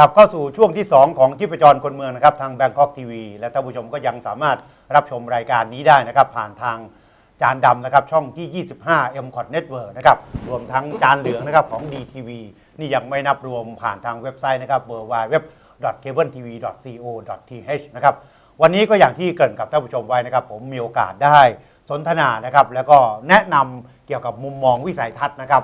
กลับเข้าสู่ช่วงที่ 2 ของที่ประจรคนเมืองนะครับทาง Bangkok TV และท่านผู้ชมก็ยังสามารถรับชมรายการนี้ได้นะครับ ผ่านทางจานดำนะครับช่องที่ 25 m c o t Network นะครับรวมทั้งจานเหลืองนะครับของ DTV นี่ยังไม่นับรวมผ่านทางเว็บไซต์นะครับ w w w c a b l e t v c o th นะครับวันนี้ก็อย่างที่เกริ่นกับท่านผู้ชมไว้นะครับ ผมมีโอกาสได้สนทนานะครับ แล้วก็แนะนำเกี่ยวกับมุมมองวิสัยทัศน์นะครับ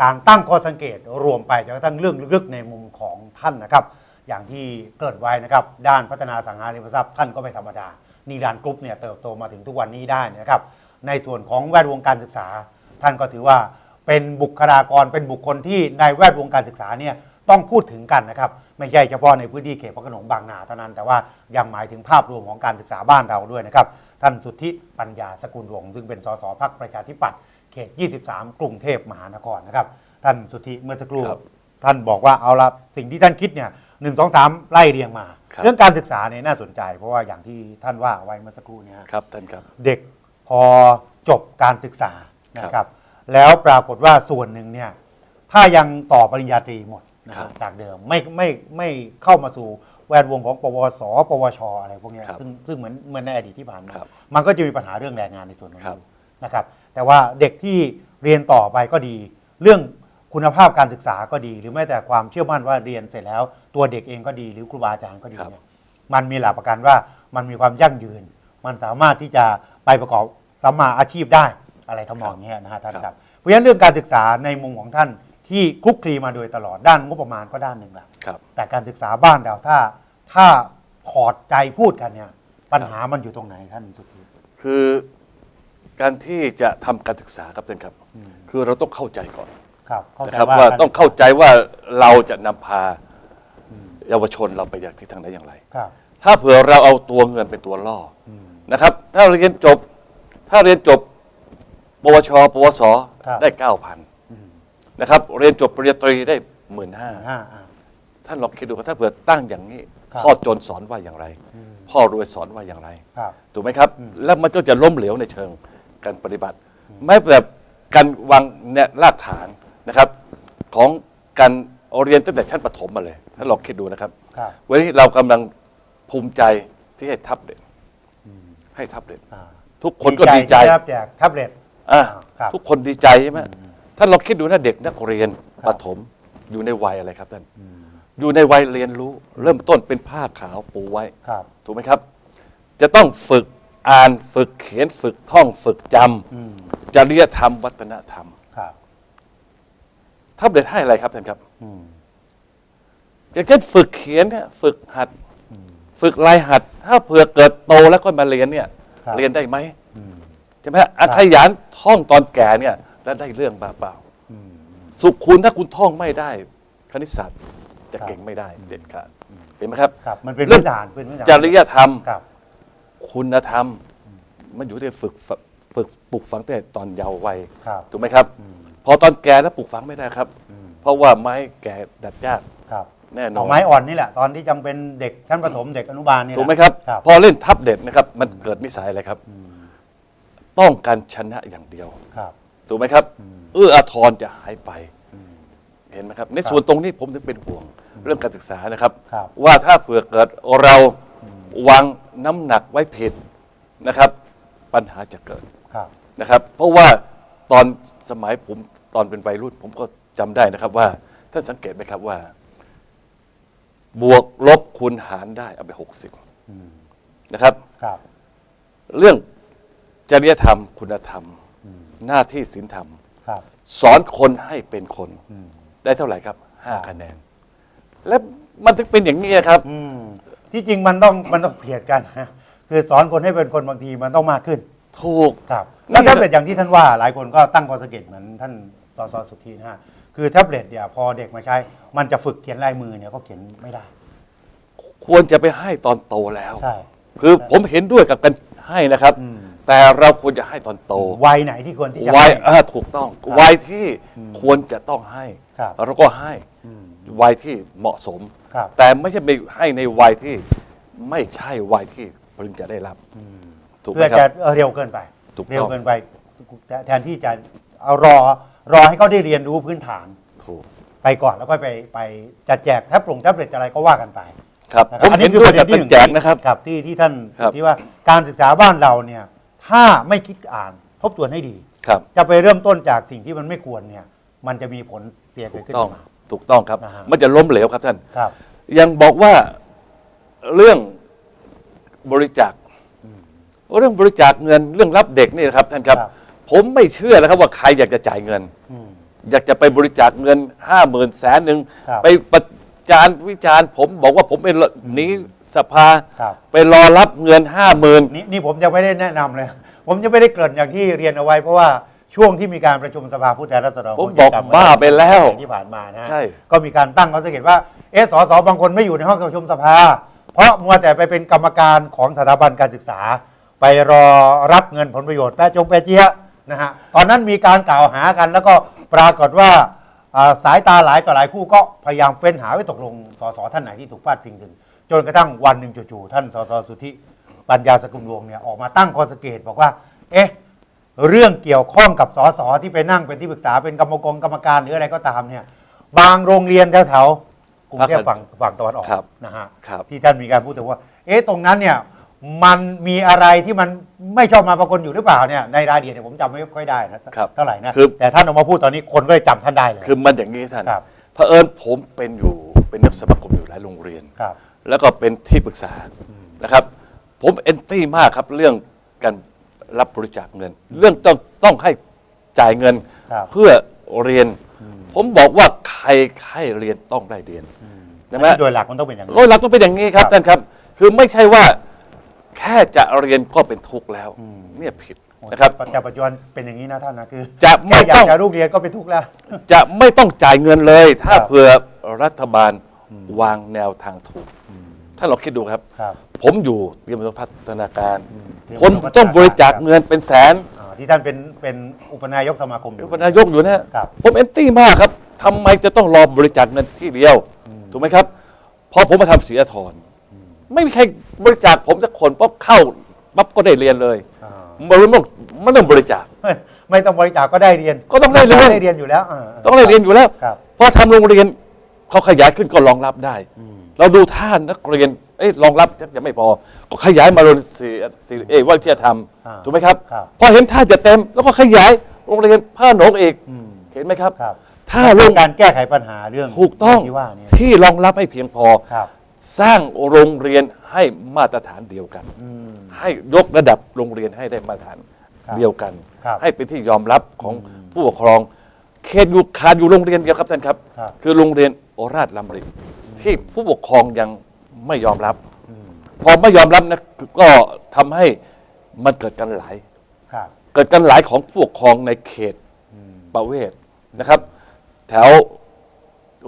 การตั้งข้อสังเกตรวมไปจนกระทั่งเรื่องลึกๆในมุมของท่านนะครับ อย่างที่เกิดไว้นะครับ ด้านพัฒนาสังหาริมทรัพย์ท่านก็ไม่ธรรมดานีรานกรุ๊ปเนี่ยเติบโตมาถึงทุกวันนี้ได้นะครับ ในส่วนของแวดวงการศึกษา ท่านก็ถือว่าเป็นบุคลากรเป็นบุคคลที่ในแวดวงการศึกษาเนี่ยต้องพูดถึงกันนะครับ ไม่ใช่เฉพาะในพื้นที่เขตพระโขนงบางนาเท่านั้น แต่ว่ายังหมายถึงภาพรวมของการศึกษาบ้านเราด้วยนะครับ ท่านสุทธิปัญญาสกุลวงซึ่งเป็นสสพักประชาธิปัตย์ เขต 23 กรุงเทพมหานครนะครับ ท่านสุทธิเมื่อสักครู่ครับท่านบอกว่าเอาละสิ่งที่ท่านคิดเนี่ยหนึ่งสองสามไล่เรียงมา ครับ เรื่องการศึกษาเนี่ยน่าสนใจ เพราะว่าอย่างที่ท่านว่าไว้เมื่อสักครู่เนี่ย ครับท่านครับ เด็กพอจบการศึกษานะคครัรับบแล้วปรากฏว่าส่วนหนึ่งเนี่ยถ้ายังต่อปริญญาตรีหมดนะคครัรับบจากเดิมไม่ไม่ไม่เข้ามาสู่แวดวงของปวส ปวช อะไรพวกเนี้ยครับซึ่งซึ่งเหมือนเหมือนในอดีตที่ผ่านมา ครับมันก็จะมีปัญหาเรื่องแรงงานในส่วนตรงครันี้บนะครับ แต่ว่าเด็กที่เรียนต่อไปก็ดี เรื่องคุณภาพการศึกษาก็ดี หรือแม้แต่ความเชื่อมั่นว่าเรียนเสร็จแล้ว ตัวเด็กเองก็ดี หรือครูบาอาจารย์ก็ดีครับเนี่ยมันมีหลักประกันว่ามันมีความยั่งยืน มันสามารถที่จะไปประกอบสัมมาอาชีพได้อะไรทำนองเนี้ยนะฮะท่านครับครับเพราะฉะนั้นเรื่องการศึกษาในมุมของท่านที่คลุกคลีมาโดยตลอดด้านงบประมาณก็ด้านหนึ่งแหละครับแต่การศึกษาบ้านเราถ้าถ้าถอดใจพูดกันเนี่ยปัญหามันอยู่ตรงไหนท่านสุทธิคือ การที่จะทำการศึกษาครับท่านครับอืมคือเราต้องเข้าใจก่อนครับเข้าใจนะครับว่าว่าต้องเข้าใจว่าเราจะนำพาเยาวชนเราไปอย่างที่ทางไหนอย่างไร ครับ ถ้าเผื่อเราเอาตัวเงินเป็นตัวล่ออมนะครับ ถ้าเรียนจบ ถ้าเรียนจบ ปวช ปวส ครับ ได้เก้าพันอืมนะครับ เรียนจบปริญญาตรีได้หมื่นห้าห้าอ่า ท่านลองคิดดูว่าถ้าเผื่อตั้งอย่างนี้ ครับ พ่อจนสอนว่าอย่างไรอืมพ่อรวยสอนว่าอย่างไร ครับ ถูกไหมครับอืมแล้วมันก็จะล้มเหลวในเชิง การปฏิบัติไม่แบบการวางเนี่ยรากฐานนะครับ ของการเรียนตั้งแต่ชั้นประถมมาเลยถ้าลองคิดดูนะครับ ครับ วันนี้เรากำลังภูมิใจที่ให้ทับเด็กให้ทับเด็กอ่าทุกคนก็ดีใจที่รับแจกแท็บเล็ต อะครับ ทุกคนดีใจใช่ไหมท่านลองคิดดูนะเด็กนักเรียนประถมอยู่ในวัยอะไรครับท่านอยู่ในวัยเรียนรู้ เริ่มต้นเป็นผ้าขาวปูไว้ ครับ ถูกไหมครับ จะต้องฝึก อ่านฝึกเขียนฝึกท่องฝึกจอืมำจริยธรรม วัฒนธรรมครับแท็บเล็ตให้อะไรครับท่านครับอืมอย่างเช่นฝึกเขียนเนี่ยฝึกหัด ฝึกลายหัด ถ้าเผื่อเกิดโตแล้วก็มาเรียนเนี่ยครับเรียนได้ไหมอืมใช่ไหมฮะอะขยันท่องตอนแก่เนี่ย แล้วได้เรื่องบ้าเปล่าอืมสุขคุณถ้าคุณท่องไม่ได้ คณิตศาสตร์จะครับเก่งไม่ได้เด็ดขาดเห็นไหมครับครับมันเป็นเรื่พื้องนฐานเป็นพื้นฐานจริยธรรม ครับคุณธรรม มันอยู่ที่ฝึกฝฝึกปลูกฝังตั้งแต่ตอนเยาว์วัยครับ ถูกไหมครับ พอตอนแก่แล้วปลูกฝังไม่ได้ครับเพราะว่าไม้แก่ดัดยากครับแน่นอเอานไม้อ่อนนี่แหละ ตอนที่จังเป็นเด็กชั้นประถมเด็กอนุบาลนี่แหละถูกไหมครับ ครับพอเล่นทับเด็ดนะครับ มันเกิดนิสัยอะไรครับต้องการชนะอย่างเดียว ครับ ถูกไหมครับ เอื้ออาทรจะหายไปเห็นไหมครับ ในส่วนตรงนี้ผมถึงเป็นห่วงเรื่องการศึกษานะครับ ครับ ว่าถ้าเผื่อเกิดเรา วางน้ำหนักไว้ผิดนะครับ ปัญหาจะเกิดครับ นะครับ เพราะว่าตอนสมัยผมตอนเป็นวัยรุ่น ผมก็จำได้นะครับว่าท่านสังเกตไหมครับว่า บวกลบคูณหารได้เอาไปหกสิบนะครับ ครับ เรื่องจริยธรรม คุณธรรมหน้าที่ศีลธรรม ครับ สอนคนให้เป็นคนได้เท่าไหร่ครับห้าคะแนน และมันถึงเป็นอย่างนี้ครับ อืม ที่จริงมันต้องมันต้องเพียดกันนะคือสอนคนให้เป็นคนบางทีมันต้องมากขึ้นถูก ครับนั่แล้วนแท็บเล็ตอย่างที่ท่านว่าหลายคนก็ตั้งข้อสังเกตเหมือนท่านสสสุทธินะฮะคือแท็บเล็ตเนี่ยพอเด็กมาใช้ มันจะฝึกเขียนลายมือเนี่ยก็เขียนไม่ได้ควรจะไปให้ตอนโตแล้ว ใช่ คือผมเห็นด้วยกับการให้นะครับ อืม แต่เราควรจะให้ตอนโตวัยไหนที่ควรที่จะวัยให้อ่าถูกต้องครับวัยที่ควรจะต้องให้ ครับ เราก็ให้ อืม วัยที่เหมาะสม ครับ แต่ไม่ใช่ไปให้ในวัยที่ไม่ใช่วัยที่พึงจะได้รับ ถูกไหมเพื่อครัจะบเออเร็วเกินไป ถูกต้อง เร็วเกินไปแทนที่จะเอารอรอให้เขาได้เรียนรู้พื้นฐานถูกไปก่อนแล้วก็ไปไปจัดแจกแท็บลงแท็บเล็ตอะไรก็ว่ากันไปครับนะคผรับมอันเห็นี้นคือด้ปวยระเด็กับนที่หเป็นึ่นงแจกนะครับ ครับที่ที่ท่านครับ ที่ว่าการศึกษาบ้านเราเนี่ยถ้าไม่คิดอ่านทบทวนให้ดี ครับ จะไปเริ่มต้นจากสิ่งที่มันไม่ควรเนี่ย มันจะมีผลเสียถูเกิดกขึ้นต้อง มา ถูกต้องครับนะฮะ มันจะล้มเหลวครับท่าน ครับ ยังบอกว่าเรื่องบริจาคเรื่องบริจาคเงินเรื่องรับเด็กนี่นะครับท่านครับ ครับ ผมไม่เชื่อแล้วครับว่าใครอยากจะจ่ายเงิน อืม อยากจะไปบริจาคเงินห้าหมื่นแสนหนึ่งครับไปประจานวิจารณ์ ผมบอกว่าผมเป็นหนีสภา ครับ ไปรอรับเงินห้าหมื่น นี่นี่ผมยังไม่ได้แนะนำเลย ผมจะไม่ได้เกริ่นอย่างที่เรียนเอาไว้ เพราะว่า ช่วงที่มีการประชุมสภาผู้แทนราษฎรผมบอกจำว้บ้าไปแล้วที่ผ่านมานะฮะใช่ ก็มีการตั้งข้อสังเกตว่าเอะสสบางคนไม่อยู่ในห้องประชุมสภา เพราะมัวแต่ไปเป็นกรรมการของสถาบันการศึกษา ไปรอรับเงินผลประโยชน์แปะจงแปะเจี๊ยะนะฮะตอนนั้นมีการกล่าวหากัน แล้วก็ปรากฏว่าอ่าสายตาหลายต่อหลายคู่ก็พยายามเฟ้นหาไว้ตกลงสสท่านไหนที่ถูกพาดพิงถึง จนกระทั่งวันหนึ่งจู่ๆท่านสสสุทธิ ปัญญาสกุลวงศ์เนี่ยออกมาตั้งข้อสังเกตบอกว่า เอ๊ะ เรื่องเกี่ยวข้องกับสสที่ไปนั่งเป็นที่ปรึกษาเป็นกรรมกรกรรมการหรืออะไรก็ตามเนี่ยบางโรงเรียนแถวๆกรุงเทพฝั่งฝั่งตะวันออกครับนะฮะครับที่ท่านมีการพูดถึงว่า เอ๊ะตรงนั้นเนี่ยมันมีอะไรที่มันไม่ชอบมาปรากฏอยู่หรือเปล่าเนี่ยในรายละเอียดเนี่ยผมจำไม่ค่อยได้นะครับเท่าไหร่นะคือ แต่ท่านออกมาพูดตอนนี้คนก็เลยจำท่านได้เลย คือมันอย่างนี้ท่านครับ เผอิญผมเป็นอยู่เป็นนักสมาคมอยู่หลายโรงเรียน ครับ แล้วก็เป็นที่ปรึกษานะครับ ผมเอนตี้มากครับเรื่องการ รับบริจาคเงิน เรื่องต้องต้องให้จ่ายเงินครับเพื่อเรียน ผมบอกว่าใครให้เรียนต้องได้เรียนใช่ไหม โดยหลักมันต้องเป็นอย่างนี้โดยหลักต้องเป็นอย่างนี้ครับครับท่านครับ คือไม่ใช่ว่าแค่จะเรียนก็เป็นทุกข์แล้วเนี่ยผิดนะครับแต่ปัจจุบันเป็นอย่างนี้นะท่านนะคือจะไม่แค่อยาต้กองจะลูกเรียนก็เป็นทุกข์แล้ว จะไม่ต้องจ่ายเงินเลย ถ้าครับ เผื่อรัฐบาลวางแนวทางถูก ท่านลองคิดดูครับครับ ผมอยู่เตรียมพัฒนาการเตรียมคนพัฒนาการต้องบริจาคเงินเป็นแสนอ่าที่ท่านเป็นเป็นอุปนายกสมาคมอเป็นยู่นายกอยู่นะครับผมเอนตี้มากครับทำไมจะต้องรอบริจาคเงินที่เดียว ถูกไหมครับพอผมมาทำเสียทรไม่มีใครบริจาคผมสักคนปั๊บเข้าปั๊บก็ได้เรียนเลยอ่ามันไม่ต้องไม่ต้องบริจาคไม่ไม่ต้องบริจาคก็ได้เรียน ก็ต้องได้เรียนได้เรียนอยู่แล้วาต้องได้เรียนอยู่แล้วครับพอทำโรงเรียนเขาขยายขึ้นก็รองรับได้ เราดูท่านนักเรียนเอ้ยรองรับจะไม่พอก็ขยายมาโรงเรียนสี่สี่เอยวิทยาธรรมอ่าถูกไหมครับ ครับ พอเห็นท่าจะเต็ม แล้วก็ขยายโรงเรียนผ้าหนองเอกอืมเห็นไหมครับ ครับถ้าเรื่โรองงการแก้ไขปัญหาเรื่องถูกต้องที่ว่าเนี่ยที่รองรับให้เพียงพอ ครับ สร้างโรงเรียนให้มาตรฐานเดียวกัน อืม ให้ยกระดับโรงเรียนให้ได้มาตรฐานครับเดียวกัน ครับให้เป็นที่ยอมรับของผู้ปกครองเขตอยู่ขาดอยู่โรงเรียนเดียวครับท่านครับ ครับ คือโรงเรียนโอราชลำริ ที่ผู้ปกครองยังไม่ยอมรับ พอไม่ยอมรับนะก็ทำให้มันเกิดกันหลาย ครับ เกิดกันหลายของผู้ปกครองในเขตประเวศนะครับ แถว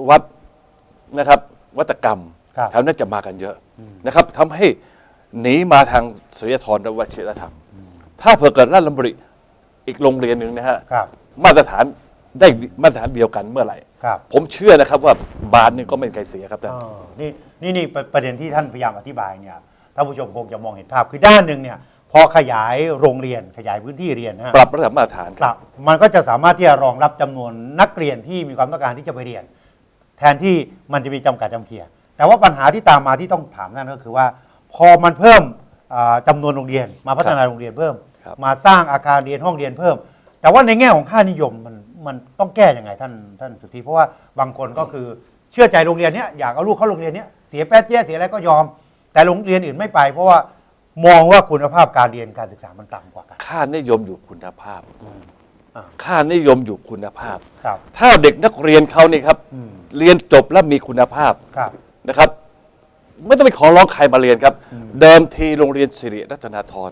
วัดนะครับ วัตกรรม ครับ แถวนั้นจะมากันเยอะนะครับทำให้หนีมาทางศิลธรและวชิรธรรม ถ้าเผื่อเกิดราชลำริอีกโรงเรียนหนึ่งนะฮะ ครับ มาตรฐานได้มาตรฐานเดียวกันเมื่อไหร่ ครับผมเชื่อนะครับว่าบานนี่ก็ไม่มีใครเสียครับท่านอ๋อนี่นี่นี่ประประเด็นที่ท่านพยายามอธิบายเนี่ยท่านผู้ชมคงจะมองเห็นภาพคือด้านหนึ่งเนี่ยพอขยายโรงเรียนขยายพื้นที่เรียนนะฮะปรับระดับมาตรฐานครับมันก็จะสามารถที่จะรองรับจำนวนนักเรียนที่มีความต้องการที่จะไปเรียน แทนที่มันจะมีจำกัดจำเกียแต่ว่าปัญหาที่ตามมาที่ต้องถามนั่นก็คือว่า พอมันเพิ่มอ่าจำานวนโรงเรียน มาพัฒนาโรงเรียนเพิ่ม ครับ มาสร้างอาคารเรียนห้องเรียนเพิ่ม แต่ว่าในแง่ของค่านิยมมันมันต้องแก้ยังไงท่านท่านสุทธิเพราะว่าบางคนก็คือเชื่อใจโรงเรียนเนี้ยอยากเอาลูกเข้าโรงเรียนเนี้ยเสียแป๊ดเจี้ยเสียอะไรก็ยอม แต่โรงเรียนอื่นไม่ไป เพราะว่ามองว่าคุณภาพการเรียนการศึกษามันต่ำกว่ากัน ค่านิยมอยู่คุณภาพ อ่า ค่านิยมอยู่คุณภาพ ครับ ถ้าเด็กนักเรียนเขานี่ครับ อืม เรียนจบแล้วมีคุณภาพครับ นะครับ ไม่ต้องไปขอร้องใครมาเรียนครับ เดิมทีโรงเรียนสิริรัตนาธร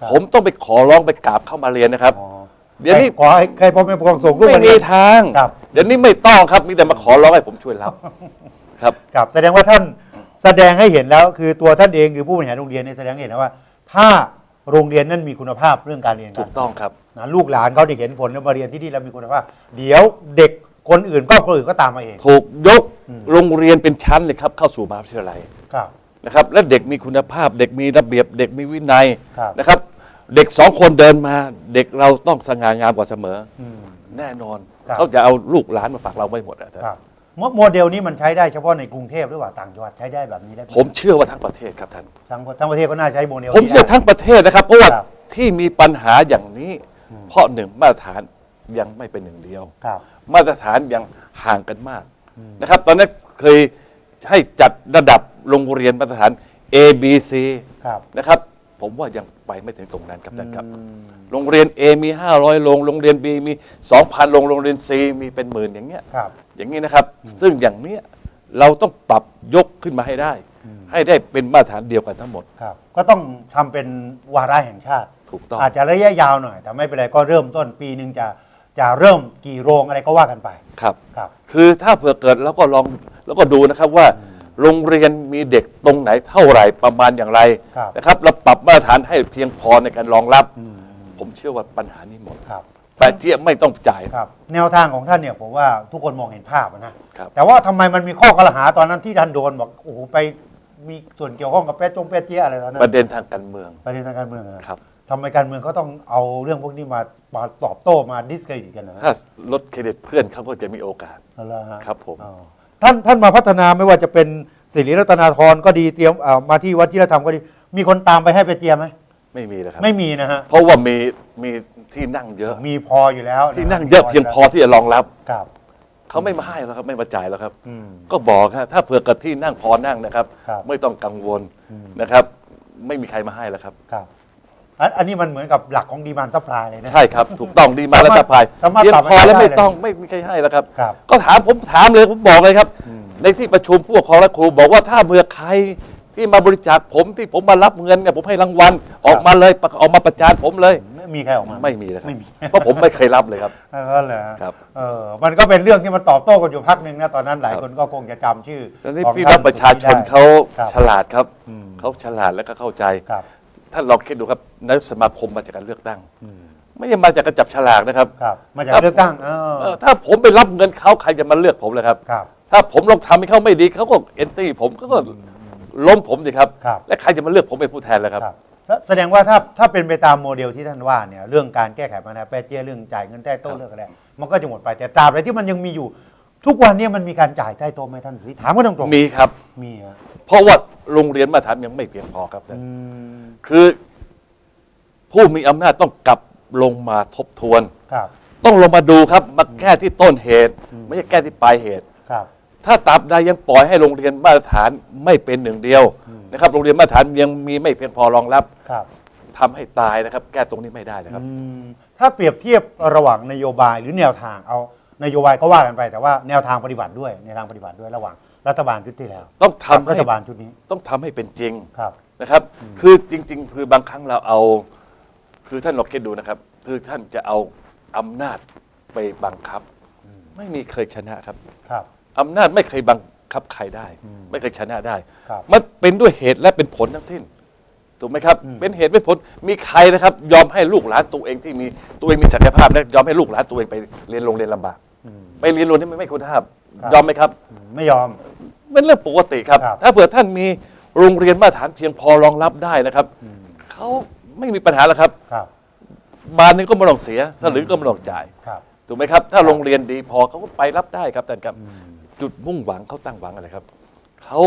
ครับผมต้องไปขอร้องไปกราบเข้ามาเรียนนะครับ อ๋อ เดี๋ยวนี้ขอให้ใครพ่อแม่ปกครองส่งลูกไม่มาเรีมียนทาง ครับเดี๋ยวนี้ไม่ต้องครับมีแต่มาขอร้องให้ผมช่วยรับครับ ครับแสดงว่าท่านแสดงให้เห็นแล้ว คือตัวท่านเองหรือผู้บริหารโรงเรียนเนี่ยแสดงให้เห็นแล้วว่า ถ้าโรงเรียนนั้นมีคุณภาพเรื่องการเรียนถูการกต้องครับ นะลูกหลานเขาได้เห็นผลแล้วมาเรียนที่นี่แล้วมีคุณภาพ เดี๋ยวเด็กคนอื่นก็คนอื่นก็ตามมาเอง ถูกยกโรงเรียนเป็นชั้นเลยครับ เข้าสู่มหาวิทยาลัยครับ นะครับ และเด็กมีคุณภาพ เด็กมีระเบียบเด็กมีวินัยครับ นะครับ เด็กสองคนเดินมา เด็กเราต้องสง่างามกว่าเสมออืมแน่นอนครับ เขาจะเอาลูกหลานมาฝากเราไม่หมดอะท่านครับโมโมเดลนี้มันใช้ได้เฉพาะในกรุงเทพหรือว่าต่างจังหวัดใช้ได้แบบนี้ได้ไหผมเชื่อว่าทั้งประเทศครับท่าน ทั้งทั้งประเทศก็น่าใช้โมเดลผมนี้เชื่อได้ ทั้งประเทศนะครับเพราะว่าครับ ที่มีปัญหาอย่างนี้ เพราะหนึ่งมาตรฐานยังไม่เป็นหนึ่งเดียว ครับ มาตรฐานยังห่างกันมากนะครับ ตอนนั้นเคยให้จัดระดับโรงเรียนมาตรฐาน A B C ครับ นะครับ ผมว่ายังไปไม่ถึงตรงนั้นครับท่านครับ โรงเรียน A มี 500 โรง โรงเรียน B มี 2,000 โรง โรงเรียน C มีเป็นหมื่นอย่างเงี้ย ครับ อย่างนี้นะครับ ซึ่งอย่างเนี้ยเราต้องปรับยกขึ้นมาให้ได้ ให้ได้เป็นมาตรฐานเดียวกันทั้งหมด ครับ ก็ต้องทำเป็นวาระแห่งชาติ ถูกต้อง อาจจะระยะยาวหน่อย แต่ไม่เป็นไรก็เริ่มต้นปีหนึ่งจะจะเริ่มกี่โรงอะไรก็ว่ากันไป ครับ ครับ คือถ้าเผื่อเกิดแล้วก็ลองแล้วก็ดูนะครับว่า โรงเรียนมีเด็กตรงไหนเท่าไหร่ประมาณอย่างไรครับ นะครับเราปรับมาตรฐานให้เพียงพอในการรองรับ ผมเชื่อว่าปัญหานี้หมดครับ แปดเจี๊ยบไม่ต้องจ่าย ครับ แนวทางของท่านเนี่ยผมว่าทุกคนมองเห็นภาพอะนะครับ แต่ว่าทำไมมันมีข้อกล่าวหาตอนนั้นที่ท่านโดนบอกโอ้โหไปมีส่วนเกี่ยวข้องกับแป๊ะจงแป๊ะเจี๊ยอะไรตอนนั้นประเด็นทางการเมืองประเด็นทางการเมืองอะครับ ทำไมการเมืองเขาต้องเอาเรื่องพวกนี้มามาตอบโต้มาดิสเครดิตกันนะถ้าลดเครดิตเพื่อนเขาก็จะมีโอกาส เอาละฮะครับผม อ๋อ ท่านท่านมาพัฒนาไม่ว่าจะเป็นศิริรัตนาธรก็ดีเตรียมเอ่อมาที่วัดจิรธรรมก็ดี มีคนตามไปให้ไปเจียมไหมไม่มีแล้วครับ ไม่มีนะฮะเพราะว่ามีมีที่นั่งเยอะ มีพออยู่แล้วะที่นั่งเยอะเพียงพอที่จะรองรับ ครับ เขาไม่มาให้แล้วครับ ไม่มาจ่ายแล้วครับ อืมก็บอกฮะถ้าเผื่อกับที่นั่งพอนั่งนะครับ ครับไม่ต้องกังวลนะครับ ไม่มีใครมาให้แล้วครับ ครับ อันอันนี้มันเหมือนกับหลักของดีมานซัพพลายเลยนะ ใช่ครับ ถูกต้องดีมาแล้วสะพายสามารถเพียงปรับพอแล้วให้ได้ไม่เลยต้องไม่มีใครให้แล้วครับ ครับก็ถามผมถามเลยผมบอกเลยครับในที่ประชุมผู้ปกครองและครูบอกว่าถ้าเมื่อใครที่มาบริจาคผมที่ผมมารับเงินเนี่ยผมให้รางวัลออกมาเลยประออกมาประจานผมเลย ไม่มีใครออกมา ไม่มีเลยครับไม่มี เพราะผมไม่เคยรับเลยครับ เออเหรอครับ เออมันก็เป็นเรื่องที่มันตอบโต้กันอยู่พักหนึ่งนะตอนนั้นหลายครับคนก็คงจะจำชื่อตอนนี้ของพี่ท่น้องประชาชนได้ เขาครับฉลาดครับ อืม เขาฉลาดและก็เข้าใจ ครับ ท่านลองคิดดูครับนายกสมาคมมาจากการเลือกตั้ง ไม่ใช่มาจากการจับฉลากนะครับ ครับ มาจากครับเลือกตั้งเออเออถ้าผมไปรับเงินเขาใครจะมาเลือกผมเลยครับ ครับ ถ้าผมลองทำให้เขาไม่ดีเขาก็เอนตี้ผมเขาก็ล้มผมสิครับ ครับ และใครจะมาเลือกผมเป็นผู้แทนเลยครับ ครับแสแสดงว่าถ้าถ้าเป็นไปตามโมเดลที่ท่านว่าเนี่ยเรื่องการแก้ไขปัญหาแปรเจียเรื่องจ่ายเงินใต้โต๊ะเรื่องอะไรมันก็จะหมดไปแต่ตราบใดที่มันยังมีอยู่ ทุกวันเนี้มันมีการจ่ายใต้โต๊ะไหมท่านสุริถามกันตรงๆมีครับ มีฮะ เพราะว่า โรงเรียนมาตรฐานยังไม่เพียงพอครับท่านอืมคือ ผู้มีอำนาจต้องกลับลงมาทบทวน ครับ ต้องลงมาดูครับมาแก้ที่ต้นเหตุ ไม่ใช่แก้ที่ปลายเหตุ ครับ ถ้าตราบใดยังปล่อยให้โรงเรียนมาตรฐานไม่เป็นหนึ่งเดียวนะครับ โรงเรียนมาตรฐานยังมีไม่เพียงพอรองรับครับทำให้ตายนะครับ แก้ตรงนี้ไม่ได้นะครับ อืมถ้าเปรียบเทียบระหว่างนโยบายหรือแนวทางเอานโยบายก็ว่ากันไปแต่ว่าแนวทางปฏิบัติด้วยแนวทางปฏิบัติด้วยระหว่าง รัฐบาลชุดที่แล้วต้องทำกับรัให้ฐบาลชุดนี้ต้องทำให้เป็นจริงครับ นะครับ คือจริง ๆ คือบางครั้งเราเอา คือท่านลองคิดดูนะครับ คือท่านจะเอาอำนาจไปบังคับ ไม่มีเคยชนะครับ ครับ อำนาจไม่เคยบังคับใครได้ ไม่เคยชนะได้ ครับ มันเป็นด้วยเหตุและเป็นผลทั้งสิ้น ถูกไหมครับ เป็นเหตุเป็นผลมีใครนะครับ ยอมให้ลูกหลานตัวเองที่มีตัวเองมีศักยภาพและยอมให้ลูกหลานตัวเองไปเรียนโรงเรียนลำบากไปเรียนโรงเรียนที่ไม่คุณภาพครับ ยอมไหมครับ ไม่ยอม เป็นเรื่องปกติครับ ครับ ถ้าเผื่อท่านมีโรงเรียนมาตรฐานเพียงพอรองรับได้นะครับ เขาไม่มีปัญหาแล้วครับ ครับ บานหนึงก็ไม่ต้องเสียสลึงก็ไม่ต้องจ่าย ครับ ถูกไหมครับ ถ้าโรงเรียนดีพอเขาก็ไปรับได้ครับท่านครับ จุดมุ่งหวังเขาตั้งหวังอะไรครับ เขา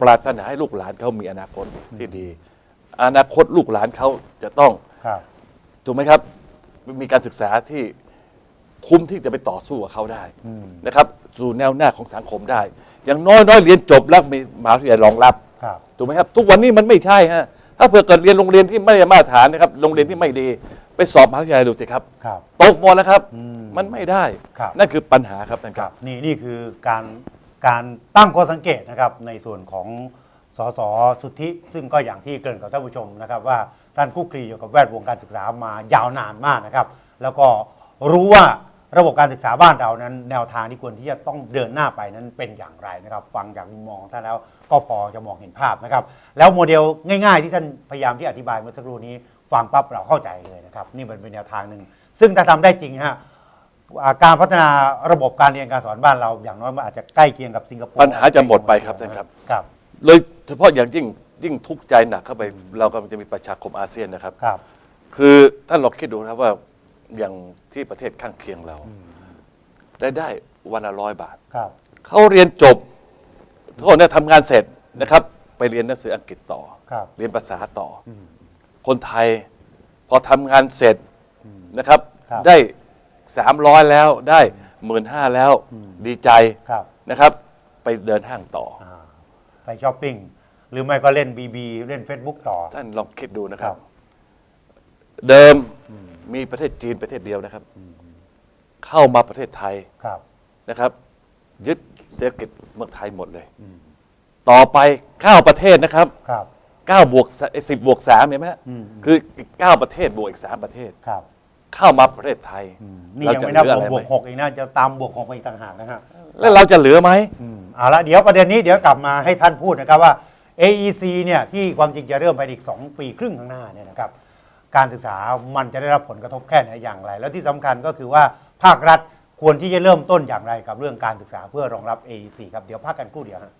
ปรารถนาให้ลูกหลานเขามีอนาคตที่ดี อนาคตลูกหลานเขาจะต้อง ครับ ถูกไหมครับ มีการศึกษาที่ คุ้มที่จะไปต่อสู้กับเขาได้อืมนะครับสู่แนวหน้าของสังคมได้ อย่างน้อยน้อยๆเรียนจบแล้วมีมหาวิทยาลัยรองรับครับ ถูกไหมครับ ทุกวันนี้มันไม่ใช่ฮะถ้าเผื่อเกิดเรียนโรงเรียนที่ไม่ได้มาตรฐานนะครับโรงเรียนที่ไม่ดี ไปสอบมหาวิทยาลัยดูสิครับครับ ตกหมดแล้วครับ อืมมันไม่ได้ ครับ นั่นคือปัญหาครับท่านคครัรับ บนี่นี่คือการการตั้งข้อสังเกตนะครับในส่วนของสสสุทธิ ซึ่งก็อย่างที่เกริ่นกับท่านผู้ชมนะครับ ว่าท่านคุกคลีอยู่กับแวดวงการศึกษามายาวนานมากนะครับ แล้วก็รู้ว่า ระบบการศึกษาบ้านเรานั้น แนวทางที่ควรที่จะต้องเดินหน้าไปนั้นเป็นอย่างไรนะครับ ฟังจากมุมมองของท่านแล้วก็พอจะมองเห็นภาพนะครับ แล้วโมเดลง่าย ๆ ที่ท่านพยายามที่อธิบายเมื่อสักครู่นี้ฟังปั๊บเราเข้าใจเลยนะครับ นี่มันเป็นแนวทางหนึ่งซึ่งถ้าทำได้จริงฮะอ่าการพัฒนาระบบการเรียนการสอนบ้านเรา อย่างน้อยมันอาจจะใกล้เคียงกับสิงคโปร์ปัญหาจะหมดไปครับท่านครับครับโดยเฉพาะอย่างยิ่งยิ่งทุกข์ใจหนักเข้าไป เรากำลังจะมีประชาคมอาเซียนนะครับครับ คือท่านลองคิดดูนะครับว่า อย่างที่ประเทศข้างเคียงเรา ได้ได้วันละร้อยบาท ครับ เขาเรียนจบโทษนะทำงานเสร็จนะครับ ไปเรียนหนังสืออังกฤษต่อ ครับเรียนภาษาต่ออคนไทยพอทำงานเสร็จนะครับ ครับ ได้สามร้อยแล้วได้หมื่นห้าแล้ว ดีใจครับนะครับ ไปเดินห้างต่อ อ่าไปช้อปปิ้ง หรือไม่ก็เล่นบีบีเล่น Facebook ต่อ ท่านลองคิดดูนะคครัรับบเดิม มีประเทศจีนประเทศเดียวนะครับ เข้ามาประเทศไทยครับ นะครับ ยึดเศรษฐกิจเมืองไทยหมดเลย ต่อไปเก้าประเทศนะครับครับ เก้าบวกสิบบวกสามเห็นไหมฮะอืม คืออีกเก้าประเทศบวกอีกสามประเทศ ครับเข้ามาประเทศไทยนี่เรายังจะไม่นับเหลือบวอะกไรบไหมวกหกอีกนะจะตามบวกหกไปอีกต่างหากนะฮะ แล้วเราจะเหลือไหม อืมเอาละเดี๋ยวประเด็นนี้เดี๋ยวกลับมาให้ท่านพูดนะครับว่า AEC เนี่ยที่ความจริงจะเริ่มภายในอีก 2 ปีครึ่งข้างหน้าเนี่ยนะครับ การศึกษามันจะได้รับผลกระทบแค่ไหนอย่างไร แล้วที่สำคัญก็คือว่าภาครัฐควรที่จะเริ่มต้นอย่างไรกับเรื่องการศึกษาเพื่อรองรับ AEC ครับเดี๋ยวพักกันกู้เดียวครับ